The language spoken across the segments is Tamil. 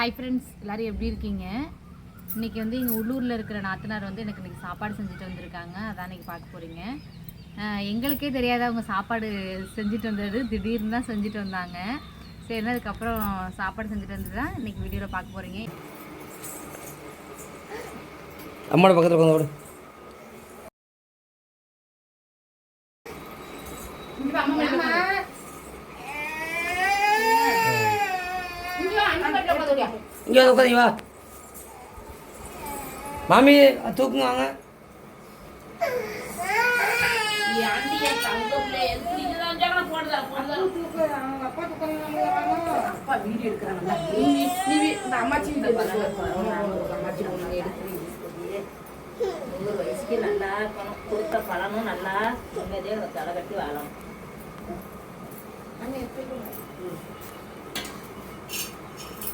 ஹாய் ஃப்ரெண்ட்ஸ் எல்லோரும் எப்படி இருக்கீங்க? இன்னைக்கு வந்து எங்கள் உள்ளூரில் இருக்கிற நாத்தனார் வந்து எனக்கு இன்றைக்கி சாப்பாடு செஞ்சுட்டு வந்திருக்காங்க. அதான் இன்றைக்கி பார்க்க போகிறீங்க எங்களுக்கே தெரியாத அவங்க சாப்பாடு செஞ்சுட்டு வந்தது? திடீர்னு தான் செஞ்சுட்டு வந்தாங்க. சரி அதுக்கப்புறம் சாப்பாடு செஞ்சுட்டு வந்து தான் இன்றைக்கி வீடியோவில் பார்க்க போகிறீங்க அம்மாவோட பக்கத்தில் இங்கே வந்து உட்காந்து வா. மாமி தூக்குங்க வாங்க. நூறு வயசுக்கு நல்லா இருக்கணும். கொடுத்த பலனும் நல்லா நிம்மதியாக தலை கட்டி வாழணும்.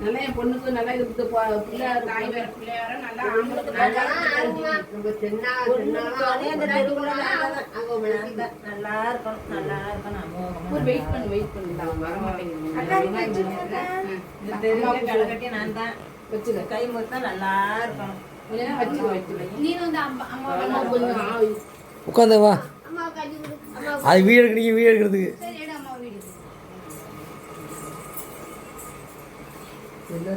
நல்லா என் பொண்ணுக்கு நல்லா இருக்கு ப- பிள்ளை தாய் வேற பிள்ளை வேற நல்லா ஆம்பளுக்கு நல்லா நல்லா இருக்கணும் நல்லா வெயிட் பண்ணு வெயிட் பண்ணு. நான் வர கட்டி நான் தான் வச்சுக்க கை முத்தம் நல்லா இருக்கணும் உட்காந்து வா. அது வீடு எடுக்கிறீங்க வீடு எடுக்கிறதுக்கு சரி எடு அம்மா வீடு செல்லு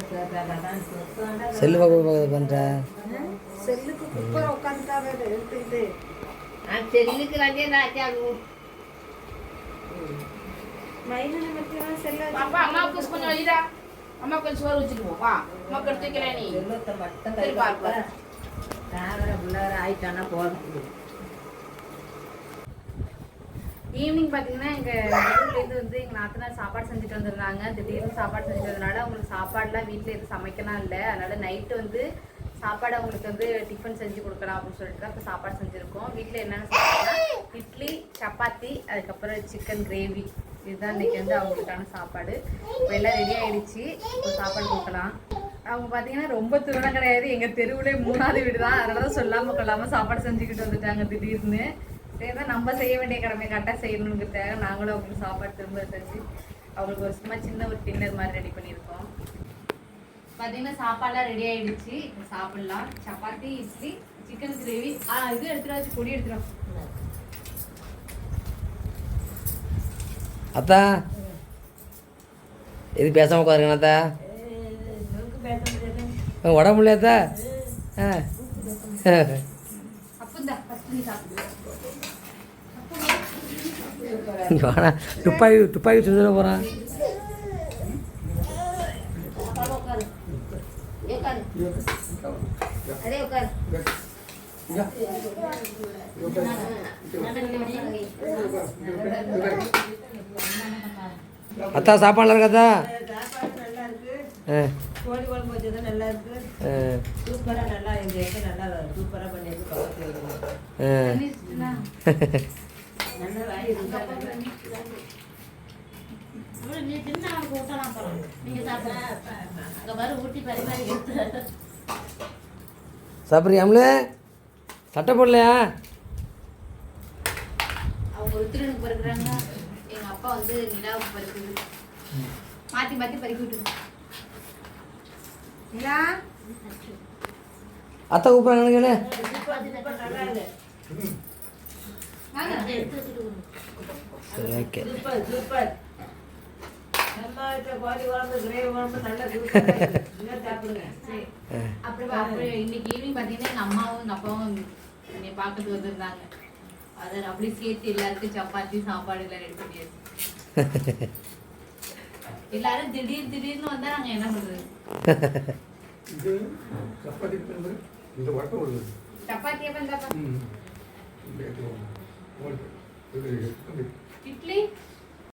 பார்க்க பண்ணுற அம்மா கொஞ்சம் சோறு வச்சுக்குவோம். வா அம்மாக்கு எடுத்து வைக்கிறேன் நீ. செல்வத்தை மட்டும் கை பாரு, பாரு. தாவர பிள்ளார ஆயிட்டானா போதும். ஈவினிங் பார்த்தீங்கன்னா எங்கள் ஊர்லேருந்து வந்து நாத்தனார் சாப்பாடு செஞ்சுட்டு வந்திருந்தாங்க. திடீர்னு சாப்பாடு செஞ்சுட்டு வந்ததுனால அவங்களுக்கு சாப்பாடுலாம் வீட்டில் எதுவும் சமைக்கலாம் இல்லை. அதனால் நைட்டு வந்து சாப்பாடு அவங்களுக்கு வந்து டிஃபன் செஞ்சு கொடுக்கலாம் அப்படின்னு சொல்லிட்டு தான் இப்போ சாப்பாடு செஞ்சுருக்கோம். வீட்டில் என்னென்ன சாப்பாடுனா இட்லி சப்பாத்தி அதுக்கப்புறம் சிக்கன் கிரேவி இதுதான் இன்றைக்கி வந்து அவங்களுக்கான சாப்பாடு. இப்போ எல்லாம் ரெடி ஆகிடுச்சு இப்போ சாப்பாடு கொடுக்கலாம். அவங்க பார்த்தீங்கன்னா ரொம்ப தூரம் கிடையாது. எங்கள் தெருவுலேயே மூணாவது வீடு தான் அதனால தான் சொல்லாமல் கொள்ளாமல் சாப்பாடு செஞ்சுக்கிட்டு வந்துட்டாங்க திடீர்னு. சரி தான் நம்ம செய்ய வேண்டிய கடமை கரெக்டாக செய்யணுங்கிறதுக்காக நாங்களும் அவங்களுக்கு சாப்பாடு திரும்ப செஞ்சு அவங்களுக்கு ஒரு சும்மா சின்ன ஒரு டின்னர் மாதிரி ரெடி பண்ணியிருக்கோம். பார்த்தீங்கன்னா சாப்பாடுலாம் ரெடி ஆயிடுச்சு. இப்போ சாப்பிடலாம். சப்பாத்தி இட்லி சிக்கன் கிரேவி ஆ இது எடுத்துட்டு வச்சு பொடி எடுத்துரும் அத்தா இது பேசாமல் உட்காருங்க அத்தா. உடம்பு இல்லையாத்தா ஆ. அப்போ இந்த ஃபஸ்ட்டு நீ சாப்பிடு இங்கே வாடா துப்பாக்கி துப்பாக்கி சுட போகிறான் அத்தா சாப்பாடு நல்லா இருக்கு ஆ கோழி குழம்பு வச்சது நல்லா இருக்கு நல்லா எங்க எங்க நல்லா சூப்பரா பண்ணியிருக்கு இருக்கு. ஆ தண்ணி வச்சுட்டுனா? நல்லா வாங்கி நீ தின்னு அவனுக்கு ஊட்டலாம் போறோம் நீங்க சாப்பிட அங்க பாரு ஊட்டி பரிமாறி சாப்பிட்றியாம்ல சட்டை போடலையா? அவங்க ருத்ரனுக்கு பறிக்கிறாங்க. எங்கள் அப்பா வந்து நிலாவுக்கு பறிக்குது. மாற்றி மாற்றி பறிக்க விட்டுருங்க அத்தை கூப்பிட்றாங்க அப்புறம் இன்னைக்கு ஈவினிங் பார்த்தீங்கன்னா எங்கள் அம்மாவும் எங்கள் அப்பாவும் என்னை வந்திருந்தாங்க அதை அப்படி சேர்த்து எல்லாருக்கும் சப்பாத்தி சாப்பாடு எல்லாம் ரெடி பண்ணியாச்சு எல்லாரும் திடீர் திடீர்னு வந்தா நாங்க என்ன பண்றது இது சப்பாத்தி இந்த வட்டம் இந்த இது